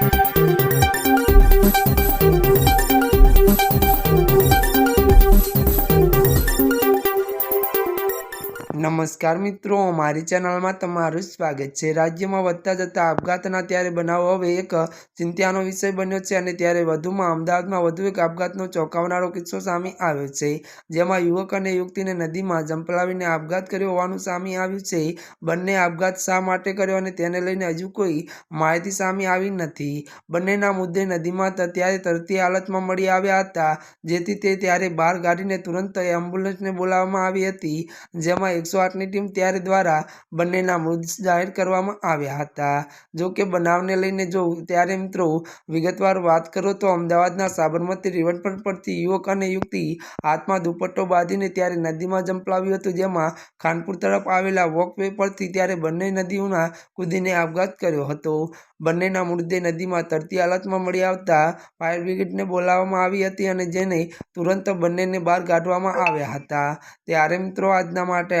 Thank you. નમસ્કાર મિત્રો, મારી ચેનલમાં તમારું સ્વાગત છે. રાજ્યમાં વધતા જતા આપઘાતના ત્યારે બનાવો હવે એક ચિંતાનો વિષય બન્યો છે અને ત્યારે વધુમાં અમદાવાદમાં વધુ એક આપઘાતનો ચોંકાવનારો કિસ્સો સામે આવ્યો છે. જેમાં યુવક અને યુવતીને નદીમાં જંપલાવીને આપઘાત કર્યો હોવાનું સામે આવ્યું છે. બંને આપઘાત શા માટે કર્યો અને તેને લઈને હજુ કોઈ માહિતી સામે આવી નથી. બંનેના મુદ્દે નદીમાં ત્યારે તરતી હાલતમાં મળી આવ્યા હતા, જેથી તે ત્યારે બહાર કાઢીને તુરંત એમ્બ્યુલન્સને બોલાવવામાં આવી હતી. જેમાં એકસો આઠની ટીમ ત્યારે દ્વારા બંનેના મૃત જાહેર કરવામાં આવ્યા હતા. જો કે બનાવને લઈને જો ત્યારે મિત્રો વિગતવાર વાત કરો તો અમદાવાદના સાબરમતી રિવરફ્રન્ટ પરથી યુવક અને યુવતી હાથમાં દુપટ્ટો બાંધીને ત્યારે નદીમાં જંપલાવ્યું હતું, જેમાં ખાનપુર તરફ આવેલા વોકવે પરથી ત્યારે બંને નદીઓના કૂદીને આપઘાત કર્યો હતો. બંનેના મૃતદેહ નદીમાં તરતી હાલતમાં મળી આવતા ફાયર બ્રિગેડને બોલાવવામાં આવી હતી અને જેને તુરંત બંનેને બહાર કાઢવામાં આવ્યા હતા. ત્યારે મિત્રો આજના માટે